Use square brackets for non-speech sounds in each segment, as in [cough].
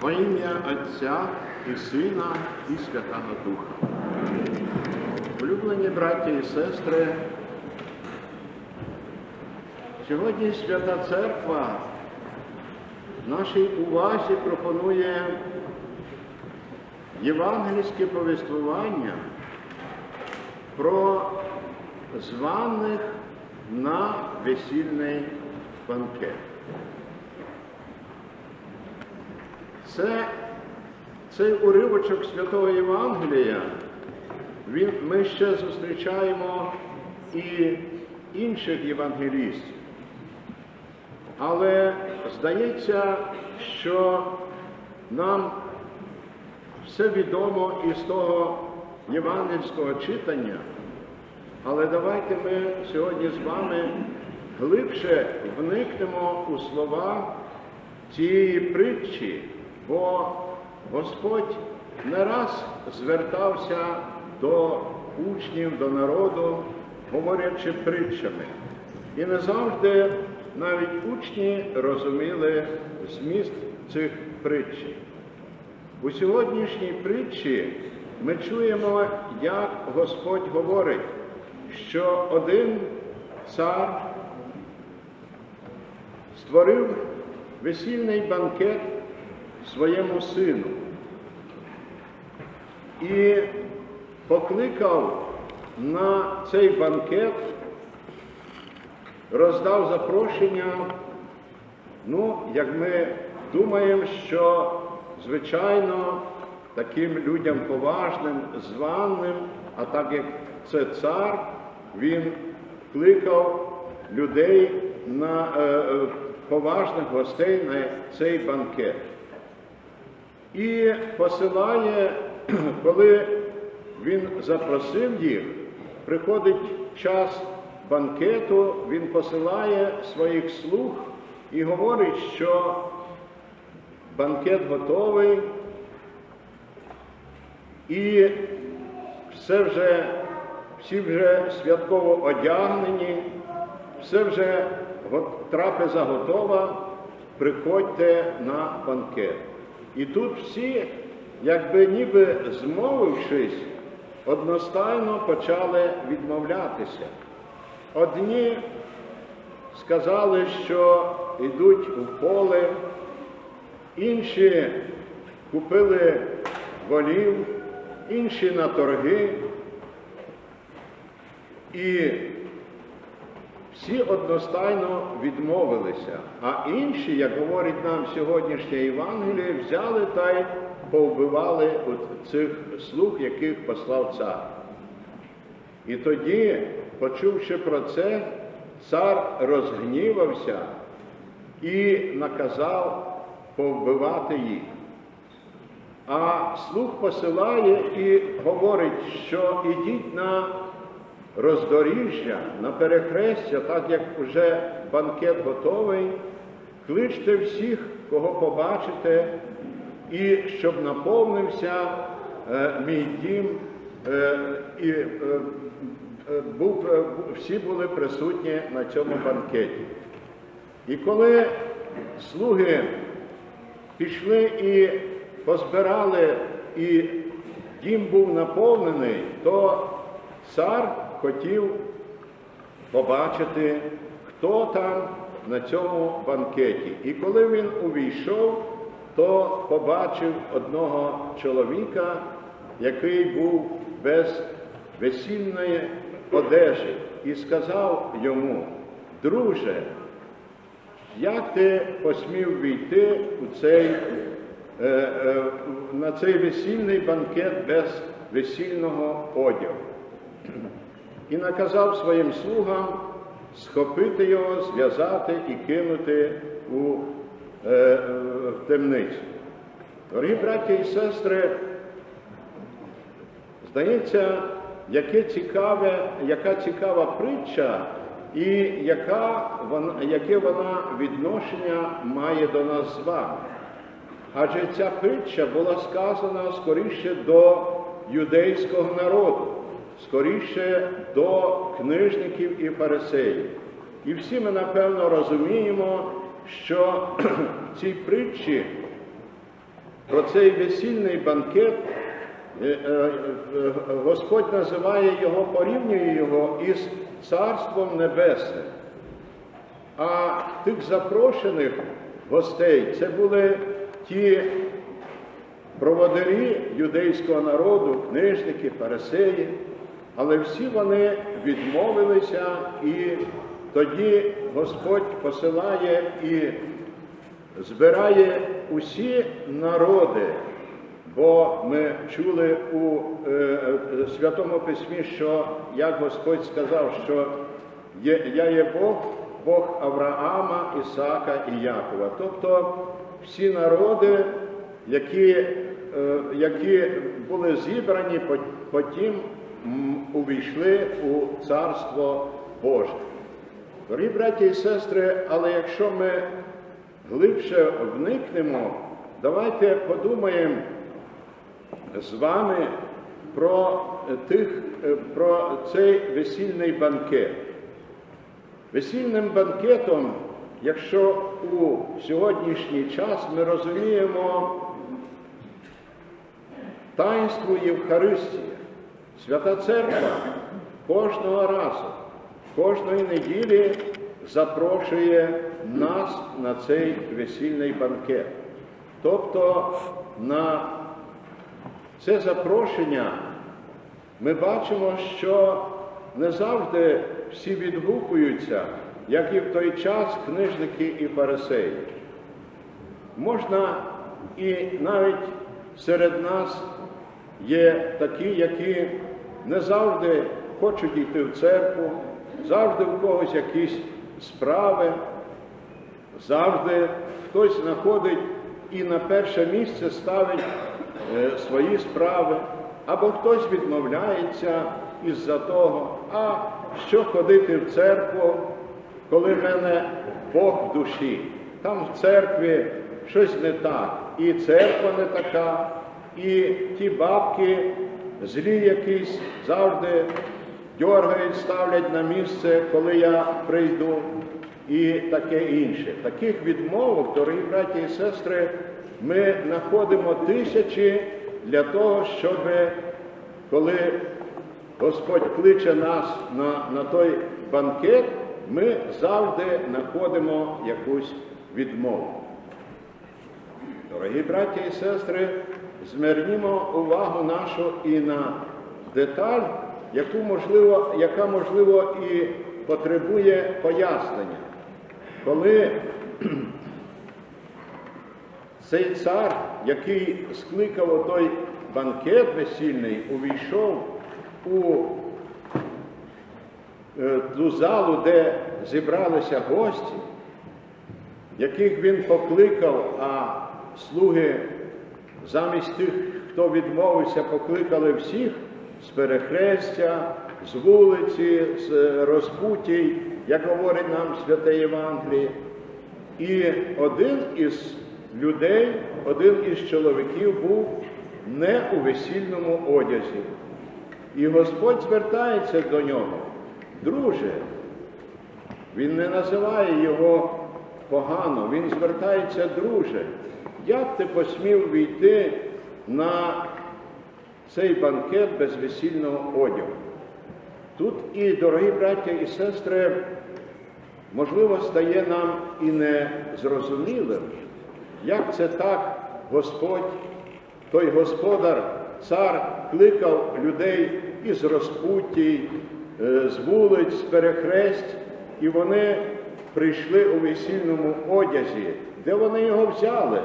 Во ім'я Отця і Сина, і Святого Духа. Улюблені браття і сестри, сьогодні Свята Церква нашій увазі пропонує євангельське повествування про званих на весільний банкет. Це цей уривочок Святого Євангелія, він, ми ще зустрічаємо і інших євангелістів. Але здається, що нам все відомо із того євангельського читання, але давайте ми сьогодні з вами глибше вникнемо у слова цієї притчі, бо Господь не раз звертався до учнів, до народу, говорячи притчами. І не завжди навіть учні розуміли зміст цих притч. У сьогоднішній притчі ми чуємо, як Господь говорить, що один цар створив весільний банкет своєму сину і покликав на цей банкет, роздав запрошення. Ну, як ми думаємо, що звичайно таким людям поважним, званим, а так як це цар, він кликав людей на е, е, поважних гостей на цей банкет. І посилає, [clears throat] коли він запросив їх, приходить час банкету, він посилає своїх слуг і говорить, що банкет готовий, і все вже, всі вже святково одягнені, все вже трапеза готова, приходьте на банкет. І тут всі, якби ніби змовившись, одностайно почали відмовлятися. Одні сказали, що йдуть у поле, інші купили волів, інші на торги. І всі одностайно відмовилися, а інші, як говорить нам сьогоднішнє Євангеліє, взяли та й повбивали цих слуг, яких послав цар. І тоді, почувши про це, цар розгнівався і наказав повбивати їх. А слух посилає і говорить, що ідіть на роздоріжжя, на перехрестя, так як вже банкет готовий, кличте всіх, кого побачите, і щоб наповнився е, мій дім, е, і е, е, був, е, всі були присутні на цьому банкеті. І коли слуги пішли і позбирали, і дім був наповнений, то цар хотів побачити, хто там на цьому банкеті. І коли він увійшов, то побачив одного чоловіка, який був без весільної одежі, і сказав йому, друже, як ти посмів війти у цей, е, е, на цей весільний банкет без весільного одягу? І наказав своїм слугам схопити його, зв'язати і кинути у е, в темницю. Дорогі браті і сестри, здається, яке цікаве, яка цікава притча і яка вона, яке вона відношення має до нас з вами. Адже ця притча була сказана скоріше до юдейського народу, скоріше до книжників і фарисеїв. І всі ми напевно розуміємо, що [clears throat] в цій притчі про цей весільний банкет е, е, е, Господь називає його, порівнює його із Царством Небесним. А тих запрошених гостей це були ті проводирі юдейського народу, книжники, фарисеї, але всі вони відмовилися, і тоді Господь посилає і збирає усі народи, бо ми чули у е, е, Святому Письмі, що як Господь сказав, що є, я є Бог, Бог Авраама, Ісака і Якова. Тобто всі народи, які, е, які були зібрані, по- потім увійшли у Царство Боже. Дорогі браті і сестри, але якщо ми глибше вникнемо, давайте подумаємо з вами про, тих, е, про цей весільний банкет. Весільним банкетом, якщо у сьогоднішній час ми розуміємо таїнство Євхаристії, Свята Церква кожного разу, кожної неділі запрошує нас на цей весільний банкет. Тобто на це запрошення ми бачимо, що не завжди всі відгукуються, як і в той час книжники і фарисеї. Можна і навіть серед нас є такі, які не завжди хочуть йти в церкву, завжди в когось якісь справи, завжди хтось знаходить і на перше місце ставить е, свої справи, або хтось відмовляється із-за того, а що ходити в церкву, коли в мене Бог в душі. Там в церкві щось не так, і церква не така, і ті бабки злі якісь завжди дергають, ставлять на місце, коли я прийду, і таке інше. Таких відмовок, дорогі браті і сестри, ми знаходимо тисячі для того, щоб коли Господь кличе нас на, на той банкет, ми завжди знаходимо якусь відмову. Дорогі браті і сестри, звернімо увагу нашу і на деталь, яку можливо, яка можливо і потребує пояснення. Коли [clears throat] цей цар, який скликав той банкет весільний, увійшов у е, ту залу, де зібралися гості, яких він покликав, а слуги замість тих, хто відмовився, покликали всіх з перехрестя, з вулиці, з е, розпутій, як говорить нам святе Євангеліє. І один із людей, один із чоловіків був не у весільному одязі. І Господь звертається до нього, друже, він не називає його погано, він звертається, друже, як ти посмів війти на цей банкет без весільного одягу? Тут і, дорогі браття і сестри, можливо, стає нам і незрозумілим, як це так Господь, той господар, цар кликав людей із розпуттій, е, з вулиць, з перехресть, і вони прийшли у весільному одязі, де вони його взяли.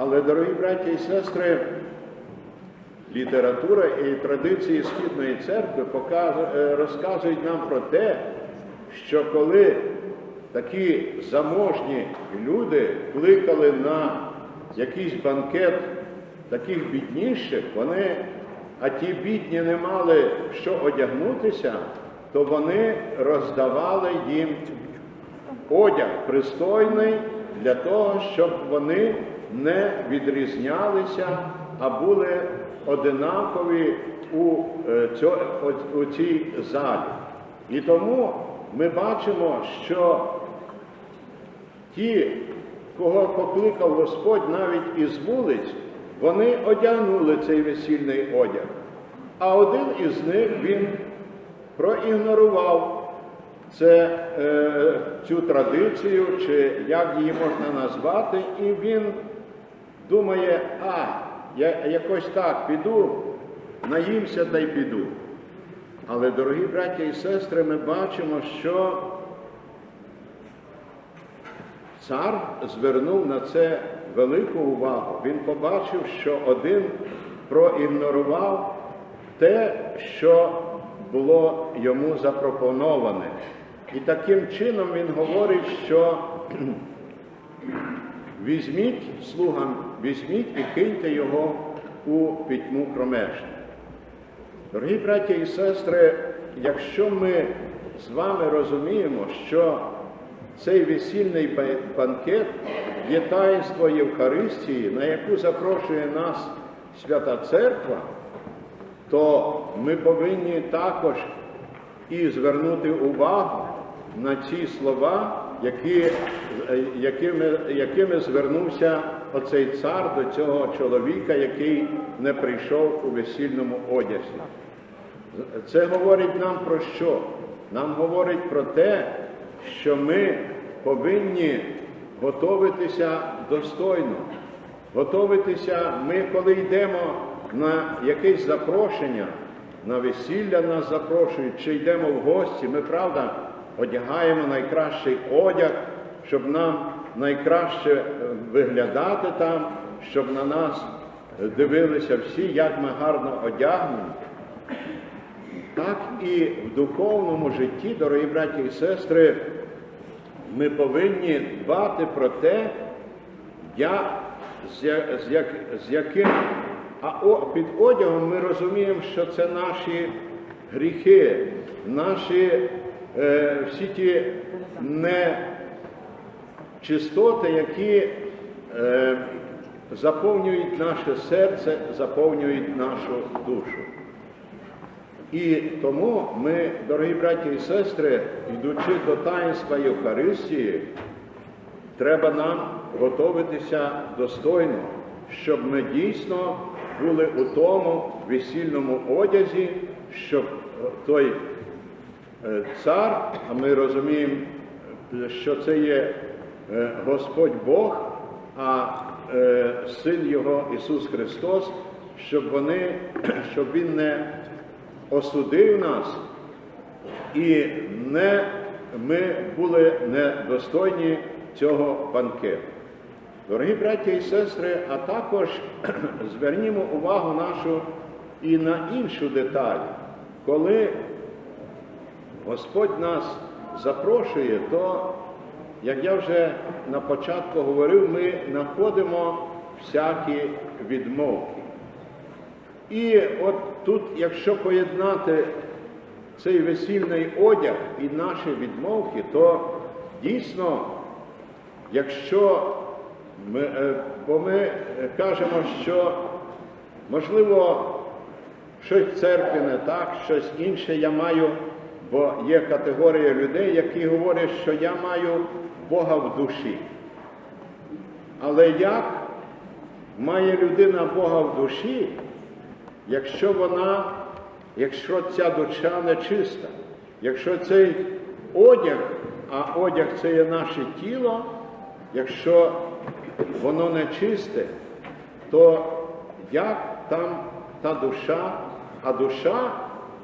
Але, дорогі браті і сестри, література і традиції Східної церкви е, розказують нам про те, що коли такі заможні люди кликали на якийсь банкет таких бідніших, вони, а ті бідні не мали що одягнутися, то вони роздавали їм одяг пристойний для того, щоб вони не відрізнялися, а були одинакові у, е, цьо- у цій залі. І тому ми бачимо, що ті, кого покликав Господь навіть із вулиць, вони одягнули цей весільний одяг. А один із них він проігнорував це, е, цю традицію, чи як її можна назвати, і він думає, а, я якось так піду, наїмся та й піду. Але, дорогі браття і сестри, ми бачимо, що цар звернув на це велику увагу. Він побачив, що один проігнорував те, що було йому запропоноване. І таким чином він говорить, що візьміть слугам, візьміть і киньте його у пітьму кромешну. Дорогі браття і сестри, якщо ми з вами розуміємо, що цей весільний банкет є таїнство Євхаристії, на яку запрошує нас Свята Церква, то ми повинні також і звернути увагу на ці слова, які, е, якими, якими звернувся оцей цар до цього чоловіка, який не прийшов у весільному одязі. Це говорить нам про що? Нам говорить про те, що ми повинні готуватися достойно. Готуватися, ми, коли йдемо на якесь запрошення, на весілля нас запрошують, чи йдемо в гості, ми правда одягаємо найкращий одяг, щоб нам найкраще е, виглядати там, щоб на нас е, дивилися всі, як ми гарно одягнені. Так і в духовному житті, дорогі браті і сестри, ми повинні дбати про те, я, з, з, як, з яким а о, під одягом ми розуміємо, що це наші гріхи, наші е, всі ті нечистоти, які е, заповнюють наше серце, заповнюють нашу душу. І тому ми, дорогі браті і сестри, йдучи до таїнства Євхаристії, треба нам готуватися достойно, щоб ми дійсно були у тому весільному одязі, щоб той е, цар, а ми розуміємо, е, що це є е, Господь Бог, а е, Син Його Ісус Христос, щоб вони, [clears throat] щоб Він не осудив нас і не, ми були недостойні цього банкету. Дорогі браття і сестри, а також [clears throat] звернімо увагу нашу і на іншу деталь. Коли Господь нас запрошує, то, як я вже на початку говорив, ми знаходимо всякі відмовки. І от тут, якщо поєднати цей весільний одяг і наші відмовки, то дійсно, якщо ми, е, бо ми е, кажемо, що можливо щось в церкві не так, щось інше я маю, бо є категорія людей, які говорять, що я маю Бога в душі. Але як має людина Бога в душі, якщо вона, якщо ця душа нечиста, якщо цей одяг, а одяг це є наше тіло, якщо воно нечисте, то як там та душа, а душа,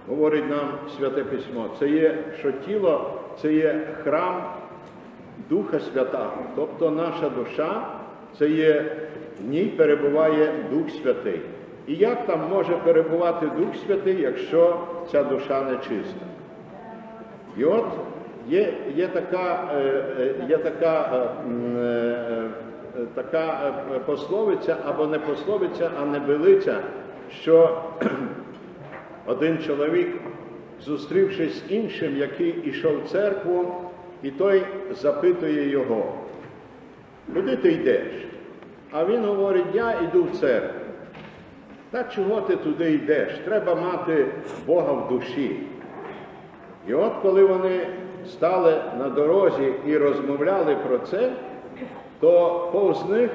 говорить нам Святе Письмо, це є, що тіло це є храм Духа Святого, тобто наша душа це є, в ній перебуває Дух Святий. І як там може перебувати Дух Святий, якщо ця душа нечиста? І от є, є така, е, е, є така, е, така пословиця, або не пословиця, а небелиця, що один чоловік, зустрівшись з іншим, який ішов в церкву, і той запитує його, куди ти йдеш? А він говорить, я йду в церкву. Та чого ти туди йдеш? Треба мати Бога в душі. І от коли вони стали на дорозі і розмовляли про це, то повз них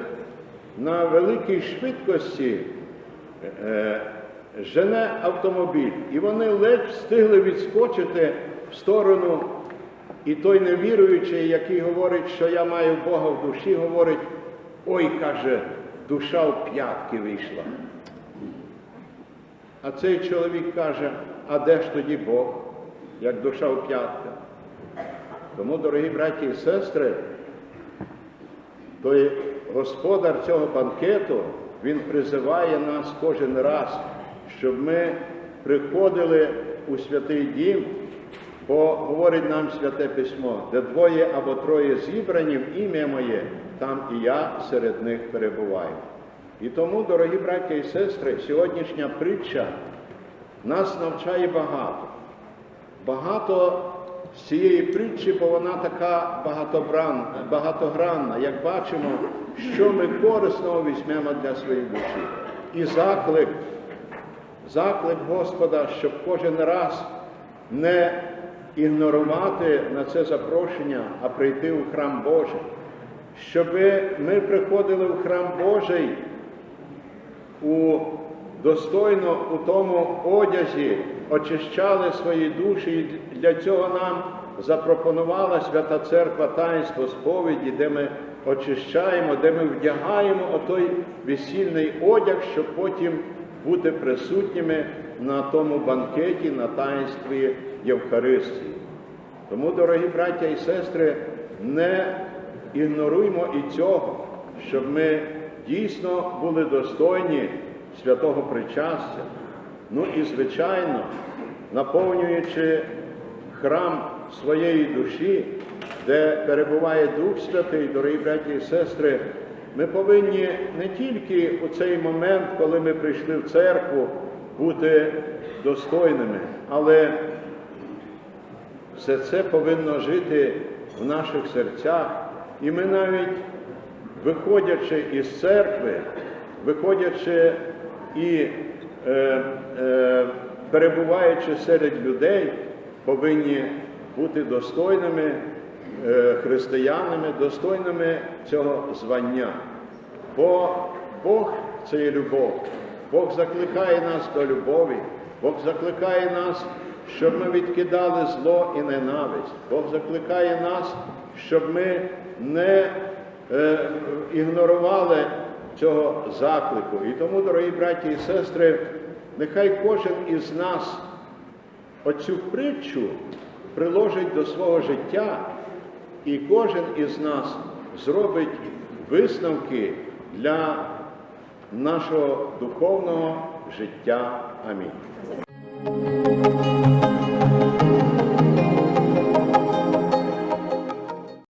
на великій швидкості е, жене автомобіль, і вони ледь встигли відскочити в сторону. І той невіруючий, який говорить, що я маю Бога в душі, говорить, ой, каже, душа в п'ятки вийшла. А цей чоловік каже, а де ж тоді Бог, як душа в п'ятках? Тому, дорогі браті і сестри, той господар цього банкету, він призиває нас кожен раз, щоб ми приходили у святий дім, бо говорить нам святе письмо, де двоє або троє зібрані в ім'я моє, там і я серед них перебуваю. І тому, дорогі браті і сестри, сьогоднішня притча нас навчає багато. Багато з цієї притчі, бо вона така багатогранна, як бачимо, що ми корисного візьмемо для своєї душі. І заклик, заклик Господа, щоб кожен раз не ігнорувати на це запрошення, а прийти у храм Божий, щоб ми приходили в храм Божий у достойно у тому одязі очищали свої душі, і для цього нам запропонувала Свята Церква таїнство сповіді, де ми очищаємо, де ми вдягаємо отой весільний одяг, щоб потім бути присутніми на тому банкеті, на таїнстві Євхаристії. Тому, дорогі браття і сестри, не ігноруймо і цього, щоб ми дійсно були достойні святого причастя. Ну і, звичайно, наповнюючи храм своєї душі, де перебуває Дух Святий, дорогі браті і сестри, ми повинні не тільки у цей момент, коли ми прийшли в церкву, бути достойними, але все це повинно жити в наших серцях. І ми навіть, виходячи із церкви, виходячи і е, е, перебуваючи серед людей, повинні бути достойними християнами, достойними цього звання. Бо Бог це є любов. Бог закликає нас до любові, Бог закликає нас, щоб ми відкидали зло і ненависть. Бог закликає нас, щоб ми не е, ігнорували цього заклику. І тому, дорогі браті і сестри, нехай кожен із нас оцю притчу приложить до свого життя, і кожен із нас зробить висновки для нашого духовного життя. Амінь.